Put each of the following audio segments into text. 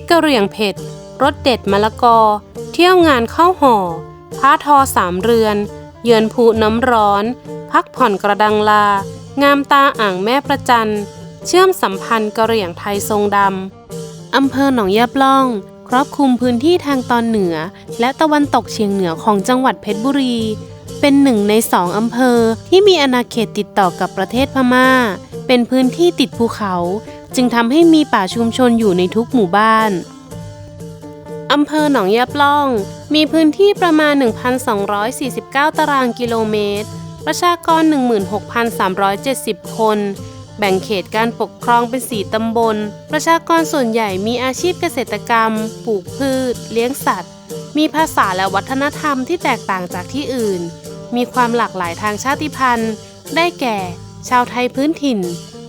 กกะเหรี่ยงเผ็ดรสเด็ดมะละกอ เที่ยวงานเข้าห่อ ผ้าทอสามเรือน เยือนภูน้ำร้อน พักผ่อนกระดังลา งามตาอ่างแม่ประจัน เชื่อมสัมพันธ์กะเหรี่ยงไทยทรงดำ อำเภอหนองยาปล่อง ครอบคลุมพื้นที่ทางตอนเหนือ และตะวันตกเฉียงเหนือของจังหวัดเพชรบุรี เป็นหนึ่งในสองอำเภอที่มีอาณาเขตติดต่อกับประเทศพม่า เป็นพื้นที่ติดภูเขา จึงทำให้มีป่าชุมชนอยู่ในทุกหมู่บ้านอำเภอหนองยาปล่อง มีพื้นที่ประมาณ 1,249 ตารางกิโลเมตร ประชากร 16,370 คน แบ่งเขตการปกครองเป็น 4 ตำบล ประชากรส่วนใหญ่มีอาชีพเกษตรกรรม ปลูกพืช เลี้ยงสัตว์ มีภาษาและวัฒนธรรมที่แตกต่างจากที่อื่น มีความหลากหลายทางชาติพันธุ์ ได้แก่ ชาวไทยพื้นถิ่น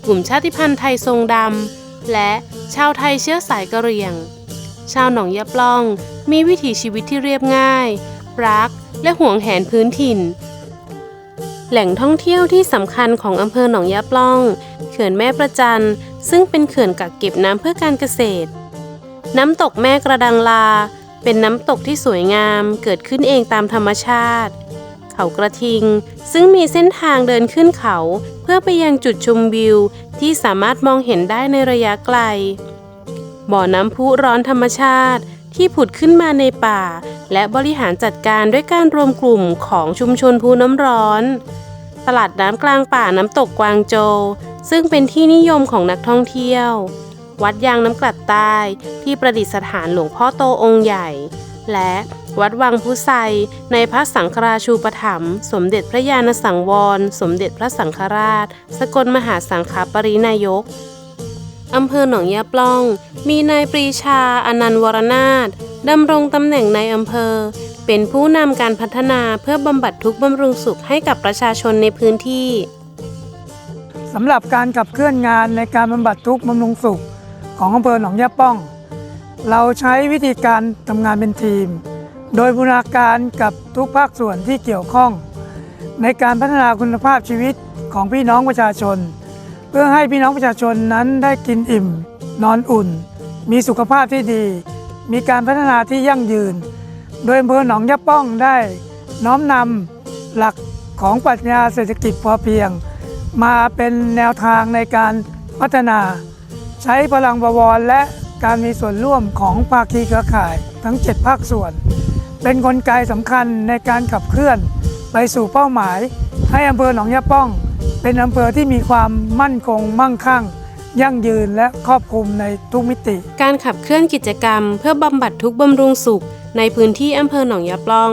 ลุ่มชาติพันธุ์ไทยทรงดำ และชาวไทยเชื้อสายกะเหรี่ยง ชาวหนองยะปล่องมีวิถีชีวิตที่เรียบง่าย รักและห่วงแหนพื้นถิ่น แหล่งท่องเที่ยวที่สำคัญของอำเภอหนองยะปล่อง เขื่อนแม่ประจันซึ่งเป็นเขื่อนกักเก็บน้ำเพื่อการเกษตร น้ำตกแม่กระดังลา เป็นน้ำตกที่สวยงามเกิดขึ้นเองตามธรรมชาติ เขากระทิง ซึ่งมีเส้นทางเดินขึ้นเขา พื่อไปยังจุดชมวิวที่สามารถมองเห็นได้ในระยะไกล บ่อน้ำพุร้อนธรรมชาติที่ผุดขึ้นมาในป่า และบริหารจัดการด้วยการรวมกลุ่มของชุมชนภูน้ำร้อน ตลาดน้ำกลางป่าน้ำตกกวางโจ ซึ่งเป็นที่นิยมของนักท่องเที่ยว วัดยางน้ำกลัดใต้ที่ประดิษฐานหลวงพ่อโตองค์ใหญ่ และ วัดวังพุไซในพระสังฆราชูปถัมภ์สมเด็จพระญาณสังวร สมเด็จพระสังฆราช สกลมหาสังฆปรินายกอำเภอหนองยาปล่อง มีนายปรีชาอนันต์วรนาถดำรงตำแหน่งในอำเภอ เป็นผู้นำการพัฒนาเพื่อบำบัดทุกข์บำรุงสุขให้กับประชาชนในพื้นที่สำหรับการขับเคลื่อนงานในการบำบัดทุกข์บำรุงสุขของอำเภอหนองยาป้อง เราใช้วิธีการทำงานเป็นทีม โดยบูรณาการกับทุกภาคส่วนที่เกี่ยวข้อง ในการพัฒนาคุณภาพชีวิตของพี่น้องประชาชน เพื่อให้พี่น้องประชาชนนั้นได้กินอิ่ม นอนอุ่น มีสุขภาพที่ดี มีการพัฒนาที่ยั่งยืน โดยอำเภอหนองยาป้องได้น้อมนำหลักของปรัชญาเศรษฐกิจพอเพียง มาเป็นแนวทางในการพัฒนา ใช้พลังบวรและการมีส่วนร่วมของภาคีเครือข่ายทั้ง 7 ภาคส่วน เป็นนกลไกสำคัญในการขับเคลื่อน ไปสู่เป้าหมาย ให้อำเภอหนองยาป้อง เป็นอำเภอที่มีความมั่นคงมั่งคั่ง ยั่งยืนและครอบคลุมในทุกมิติ การขับเคลื่อนกิจกรรม เพื่อบำบัดทุกข์บำรุงสุข ในพื้นที่อำเภอหนองยาปล่อง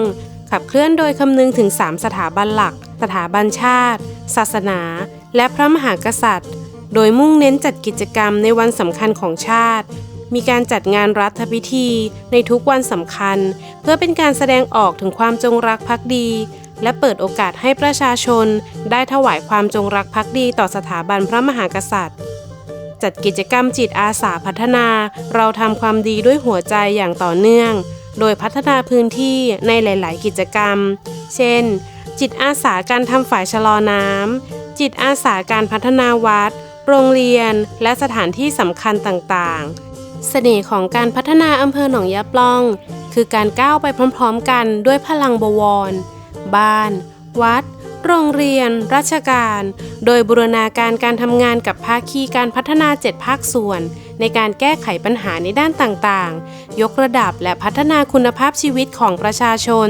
ขับเคลื่อนโดยคำนึงถึง 3 สถาบันหลัก สถาบันชาติ ศาสนา และพระมหากษัตริย์ โดยมุ่งเน้นจัดกิจกรรมในวันสำคัญของชาติ มีการจัดงานรัฐพิธีในทุกวันสำคัญ เพื่อเป็นการแสดงออกถึงความจงรักภักดี และเปิดโอกาสให้ประชาชน ได้ถวายความจงรักภักดีต่อสถาบันพระมหากษัตริย์ จัดกิจกรรมจิตอาสาพัฒนา เราทำความดีด้วยหัวใจอย่างต่อเนื่อง โดยพัฒนาพื้นที่ในหลาย ๆ กิจกรรม เช่น จิตอาสาการทำฝ่ายชะลอน้ำจิตอาสาการพัฒนาวัดโรงเรียนและสถานที่สำคัญต่าง ๆ เสน่ห์ของการพัฒนาอำเภอหนองยาปล่อง คือการก้าวไปพร้อมๆ กันด้วยพลังบวร บ้าน วัด โรงเรียน ราชการ โดยบูรณาการการทำงานกับภาคีการพัฒนา 7 ภาคส่วน ในการแก้ไขปัญหาในด้านต่างๆ ยกระดับและพัฒนาคุณภาพชีวิตของประชาชน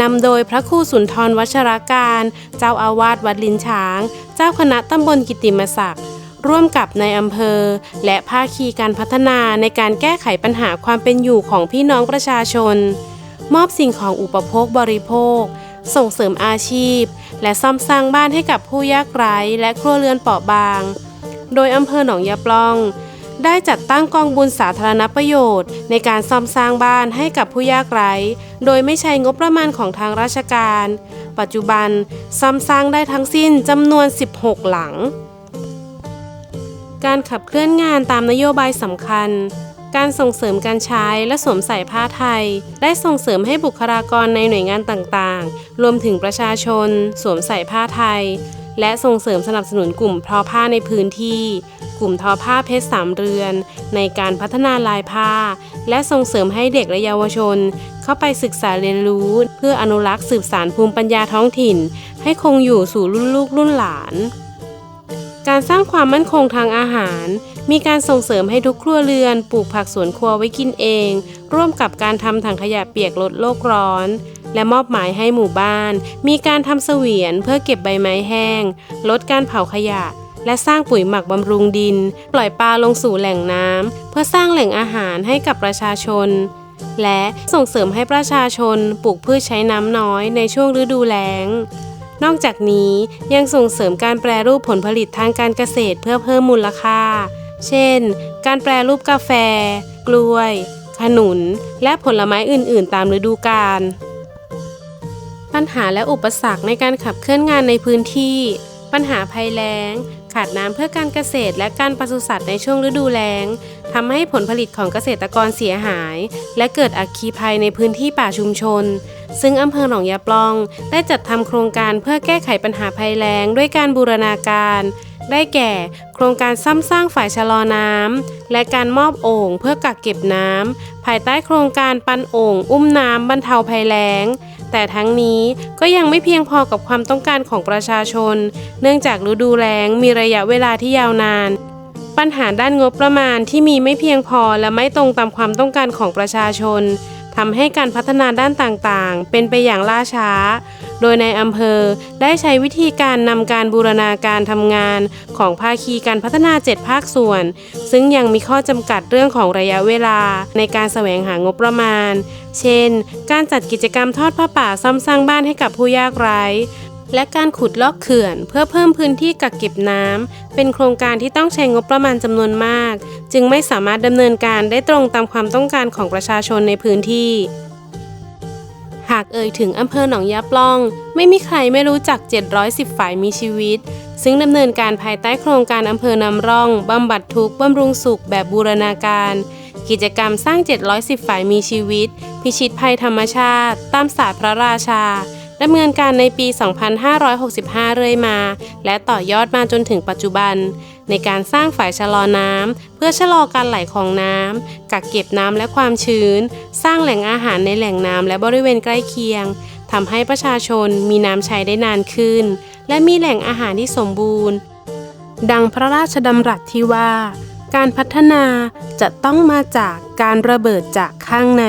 นำโดยพระครูสุนทรวัชรการ เจ้าอาวาสวัดลินช้าง เจ้าคณะตำบลกิติมศักดิ์ ร่วมกับในอำเภอ และภาคีการพัฒนาในการแก้ไขปัญหาความเป็นอยู่ของพี่น้องประชาชน มอบสิ่งของอุปโภคบริโภค ส่งเสริมอาชีพ และซ่อมสร้างบ้านให้กับผู้ยากไร้และครัวเรือนเปราะบาง โดยอำเภอหนองยาปล่อง ได้จัดตั้งกองบุญสาธารณประโยชน์ ในการซ่อมสร้างบ้านให้กับผู้ยากไร้ โดยไม่ใช้งบประมาณของทางราชการ ปัจจุบันซ่อมสร้างได้ทั้งสิ้นจำนวน 16 หลัง การขับเคลื่อนงานตามนโยบายสำคัญ การส่งเสริมการใช้และสวมใส่ผ้าไทย ได้ส่งเสริมให้บุคลากรในหน่วยงานต่างๆ รวมถึงประชาชน สวมใส่ผ้าไทย และส่งเสริมสนับสนุนกลุ่มทอผ้าในพื้นที่ กลุ่มทอผ้าเพชรสามเรือน ในการพัฒนาลายผ้า และส่งเสริมให้เด็กและเยาวชน เข้าไปศึกษาเรียนรู้ เพื่ออนุรักษ์สืบสานภูมิปัญญาท้องถิ่น ให้คงอยู่สู่รุ่นลูกรุ่นหลาน การสร้างความมั่นคงทางอาหาร มีการส่งเสริมให้ทุกครัวเรือน ปลูกผักสวนครัวไว้กินเอง ร่วมกับการทำถังขยะเปียกลดโลกร้อน และมอบหมายให้หมู่บ้าน มีการทำเสวียนเพื่อเก็บใบไม้แห้ง ลดการเผาขยะ และสร้างปุ๋ยหมักบำรุงดิน ปล่อยปลาลงสู่แหล่งน้ำเพื่อสร้างแหล่งอาหารให้กับประชาชน และส่งเสริมให้ประชาชนปลูกพืชใช้น้ำน้อยในช่วงฤดูแล้ง นอกจากนี้ยังส่งเสริมการแปรรูปผลผลิตทางการเกษตรเพื่อเพิ่มมูลค่า เช่น การแปรรูปกาแฟ กล้วย ขนุน และผลไม้อื่น ๆ ตามฤดูกาล ปัญหาและอุปสรรคในการขับเคลื่อนงานในพื้นที่ ปัญหาภัยแล้ง ขาดน้ำเพื่อการเกษตรและการปศุสัตว์ในช่วงฤดูแล้งทำให้ผลผลิตของเกษตรกรเสียหาย และเกิดอัคคีภัยในพื้นที่ป่าชุมชน ซึ่งอำเภอหนองยาปล่อง ได้จัดทำโครงการเพื่อแก้ไขปัญหาภัยแล้งด้วยการบูรณาการ ได้แก่ โครงการซ่อมสร้างฝ่ายชะลอน้ำและการมอบโอ่งเพื่อกักเก็บน้ำภายใต้โครงการปันโอ่งอุ้มน้ำบรรเทาภัยแล้งแต่ทั้งนี้ก็ยังไม่เพียงพอกับความต้องการของประชาชน เนื่องจากฤดูแล้งมีระยะเวลาที่ยาวนาน ปัญหาด้านงบประมาณที่มีไม่เพียงพอและไม่ตรงตามความต้องการของประชาชน ทำให้การพัฒนาด้านต่างๆ เป็นไปอย่างล่าช้า โดยในอำเภอได้ใช้วิธีการนำการบูรณาการทำงานของภาคีการพัฒนา 7 ภาคส่วน ซึ่งยังมีข้อจำกัดเรื่องของระยะเวลาในการแสวงหางบประมาณ เช่น การจัดกิจกรรมทอดผ้าป่าซ่อมสร้างบ้านให้กับผู้ยากไร้ และการขุดลอกเขื่อน เพื่อเพิ่มพื้นที่กักเก็บน้ำเป็นโครงการที่ต้องใช้งบประมาณจำนวนมาก จึงไม่สามารถดำเนินการได้ตรงตามความต้องการของประชาชนในพื้นที่ หากเอ่ยถึงอำเภอหนองยาปล่อง ไม่มีใครไม่รู้จัก 710 ฝ่ายมีชีวิต ซึ่งดำเนินการภายใต้โครงการอำเภอนำร่องบำบัดทุกข์บำรุงสุขแบบบูรณาการกิจกรรมสร้าง 710 ฝ่ายมีชีวิต พิชิตภัยธรรมชาติ ตามศาสตร์พระราชา ดำเนินการในปี 2565 เรื่อยมา และต่อยอดมาจนถึงปัจจุบัน ในการสร้างฝ่ายชะลอน้ำเพื่อชะลอการไหลของน้ำกักเก็บน้ำและความชื้น สร้างแหล่งอาหารในแหล่งน้ำและบริเวณใกล้เคียงทำให้ประชาชนมีน้ำใช้ได้นานขึ้น และมีแหล่งอาหารที่สมบูรณ์ ดังพระราชดำรัสที่ว่า การพัฒนาจะต้องมาจากการระเบิดจากข้างใน